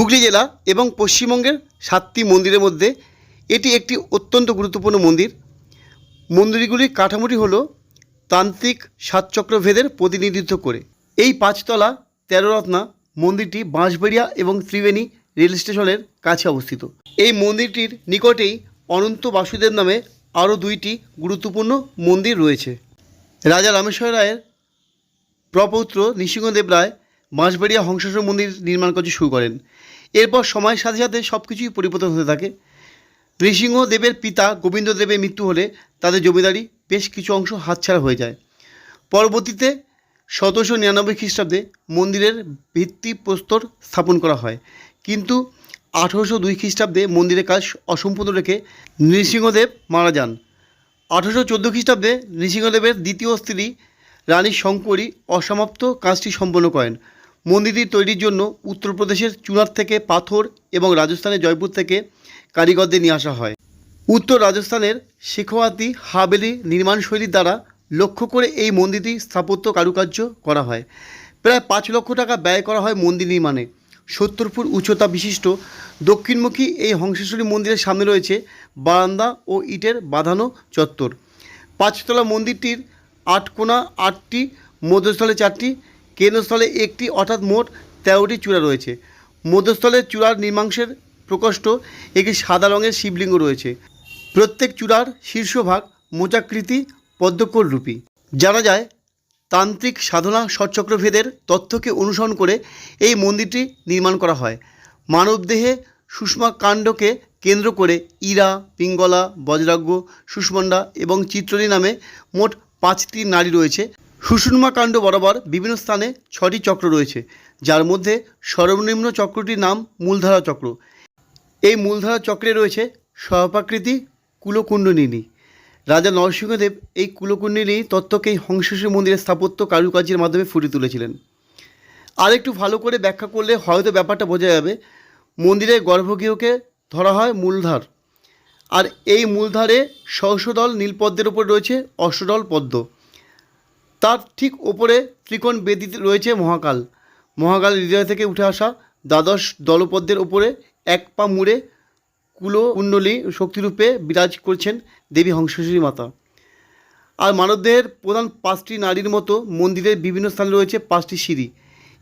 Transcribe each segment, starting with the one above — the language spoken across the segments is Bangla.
হুগলি জেলা এবং পশ্চিমবঙ্গের সাতটি মন্দিরের মধ্যে এটি একটি অত্যন্ত গুরুত্বপূর্ণ মন্দির। মন্দিরগুলির কাঠামোটি হল তান্ত্রিক সাতচক্রভেদের প্রতিনিধিত্ব করে। এই পাঁচতলা তেরো রত্না মন্দিরটি বাঁশবেড়িয়া এবং ত্রিবেণী রেল স্টেশনের কাছে অবস্থিত। এই মন্দিরটির নিকটেই অনন্ত বাসুদেব নামে আরও দুইটি গুরুত্বপূর্ণ মন্দির রয়েছে। রাজা রামেশ্বর রায়ের প্রপৌত্র নৃসিংহদেব রায় বাঁশবেড়িয়া হংসেশ্বর মন্দির নির্মাণ কাজ শুরু করেন। এরপর সময়ের সাথে সাথে সব কিছুই পরিবর্তন হতে থাকে। নৃসিংহদেবের পিতা গোবিন্দদেবের মৃত্যু হলে তাদের জমিদারি বেশ কিছু অংশ হাতছাড়া হয়ে যায়। পরবর্তীতে সতেরোশো নিরানব্বই খ্রিস্টাব্দে মন্দিরের ভিত্তিপ্রস্তর স্থাপন করা হয়। কিন্তু আঠেরোশো দুই খ্রিস্টাব্দে মন্দিরের কাজ অসম্পূর্ণ রেখে নৃসিংহদেব মারা যান। আঠেরোশো চোদ্দ খ্রিস্টাব্দে নৃসিংহদেবের দ্বিতীয় স্ত্রী রানী শঙ্করী অসমাপ্ত কাজটি সম্পন্ন করেন। মন্দিরটি তৈরির জন্য উত্তরপ্রদেশের চুনার থেকে পাথর এবং রাজস্থানের জয়পুর থেকে কারিগরদের নিয়ে আসা হয়। উত্তর রাজস্থানের শেখওয়াতি হাবেলি নির্মাণ শৈলীর দ্বারা লক্ষ্য করে এই মন্দিরটি স্থাপত্য কারুকার্য করা হয়। প্রায় পাঁচ লক্ষ টাকা ব্যয় করা হয় মন্দির নির্মাণে। সত্তর ফুট উচ্চতা বিশিষ্ট দক্ষিণমুখী এই হংসেশ্বরী মন্দিরের সামনে রয়েছে বারান্দা ও ইটের বাঁধানো চত্বর। পাঁচতলা মন্দিরটির আট কোণা আটটি, মধ্যস্থলে চারটি কেন্দ্রস্থলে একটি, অর্থাৎ মোট তেরোটি চূড়া রয়েছে। মধ্যস্থলের চূড়ার নির্মাংসের প্রকোষ্ঠ, একটি সাদা রঙের শিবলিঙ্গ রয়েছে। প্রত্যেক চূড়ার শীর্ষভাগ মোচাকৃতি পদ্মকর রূপী জানা যায়, তান্ত্রিক সাধনা ষটচক্রভেদের তথ্যকে অনুসরণ করে এই মন্দিরটি নির্মাণ করা হয়। মানবদেহে সুষমা কাণ্ডকে কেন্দ্র করে ইরা, পিঙ্গলা, বজ্রাগ্য সুষমণ্ডা এবং চিত্রলী নামে মোট পাঁচটি নারী রয়েছে। সুষুম্মা কাণ্ড বরাবর বিভিন্ন স্থানে ছটি চক্র রয়েছে, যার মধ্যে সর্বনিম্ন চক্রটির নাম মূলধারা চক্র। এই মূলধারা চক্রে রয়েছে সহপাকৃতি কুলকুণ্ডলিনী। রাজা নরসিংহদেব এই কুলকুণ্ডলিনী তত্ত্বকেই হংসেশ্বর মন্দিরের স্থাপত্য কারুকার্যের মাধ্যমে ফুটিয়ে তুলেছিলেন। আর একটু ভালো করে ব্যাখ্যা করলে হয়তো ব্যাপারটা বোঝা যাবে, মন্দিরের গর্ভগৃহকে ধরা হয় মূলধার। আর এই মূলধারে সহস্রদল নীলপদ্মের ওপর রয়েছে অষ্টদল পদ্ম। তার ঠিক ওপরে ত্রিকোণ বেদিতে রয়েছে মহাকাল। মহাকাল হৃদয় থেকে উঠে আসা দ্বাদশ দলপদ্মের ওপরে এক পা মুড়ে কুলো কুণ্ডলী শক্তিরূপে বিরাজ করছেন দেবী হংসেশ্বরী মাতা। আর মানবদেহের প্রধান পাঁচটি নারীর মতো মন্দিরের বিভিন্ন স্থানে রয়েছে পাঁচটি সিঁড়ি।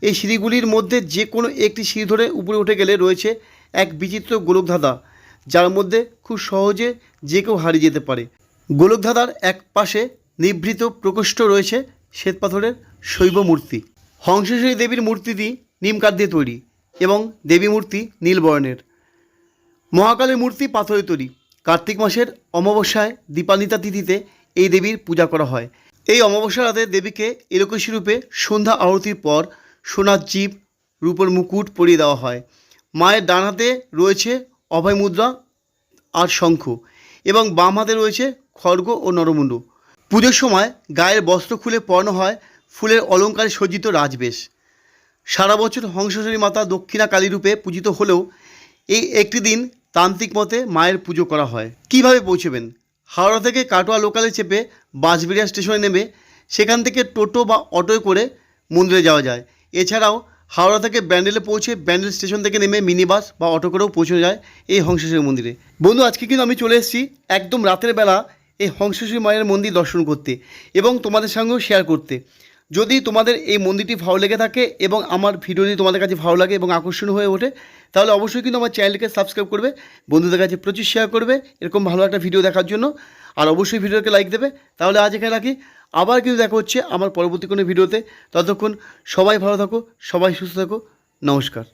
এই সিঁড়িগুলির মধ্যে যে কোনো একটি সিঁড়ি ধরে উপরে উঠে গেলে রয়েছে এক বিচিত্র গোলকধাঁধা, যার মধ্যে খুব সহজে যে কেউ হারিয়ে যেতে পারে। গোলকধাঁধার এক পাশে নিভৃত প্রকোষ্ঠ রয়েছে শ্বেতপাথরের শৈব মূর্তি। হংসেশ্বরী দেবীর মূর্তিটি নিমকাঠ দিয়ে তৈরি এবং দেবী মূর্তি নীলবর্ণের মহাকালের মূর্তি পাথরে তৈরি। কার্তিক মাসের অমাবস্যায় দীপান্বিতা তিথিতে এই দেবীর পূজা করা হয়। এই অমাবস্যা রাতে দেবীকে এলোকসী রূপে সন্ধ্যা আরতির পর সোনার জীব, রূপর মুকুট পরিয়ে দেওয়া হয়। মায়ের ডান হাতে রয়েছে অভয় মুদ্রা আর শঙ্খ এবং বাম হাতে রয়েছে খড়গ ও নরমুণ্ড পুজোর সময় গায়ের বস্ত্র খুলে পরানো হয় ফুলের অলঙ্কারে সজ্জিত রাজবেশ। সারা বছর হংসেশ্বরী মাতা দক্ষিণা কালী রূপে পূজিত হলেও এই একটি দিন তান্ত্রিক মতে মায়ের পুজো করা হয়। কীভাবে পৌঁছবেন? হাওড়া থেকে কাটোয়া লোকালে চেপে বাঁশবেড়িয়া স্টেশনে নেমে সেখান থেকে টোটো বা অটোয় করে মন্দিরে যাওয়া যায়। এছাড়াও হাওড়া থেকে ব্যান্ডেলে পৌঁছে ব্যান্ডেল স্টেশন থেকে নেমে মিনি বাস বা অটো করেও পৌঁছে যায় এই হংসেশ্বরী মন্দিরে। বন্ধু, আজকে কিন্তু আমি চলে এসেছি একদম রাতের বেলা এই হংসেশ্বরী মায়ের মন্দির দর্শন করতে এবং তোমাদের সঙ্গেও শেয়ার করতে। যদি তোমাদের এই মন্দিরটি ভালো লেগে থাকে এবং আমার ভিডিও ভিডিওটি তোমাদের কাছে ভালো লাগে এবং আকর্ষণীয় হয়ে ওঠে, তাহলে অবশ্যই কিন্তু আমার চ্যানেলকে সাবস্ক্রাইব করবে, বন্ধুদের কাছে প্রচুর শেয়ার করবে, এরকম ভালো একটা ভিডিও দেখার জন্য। আর অবশ্যই ভিডিওকে লাইক দেবে। তাহলে আজ এখানে রাখি। আবার কিন্তু দেখা হচ্ছে আমার পরবর্তী কোনো ভিডিওতে। ততক্ষণ সবাই ভালো থাকো, সবাই সুস্থ থাকো। নমস্কার।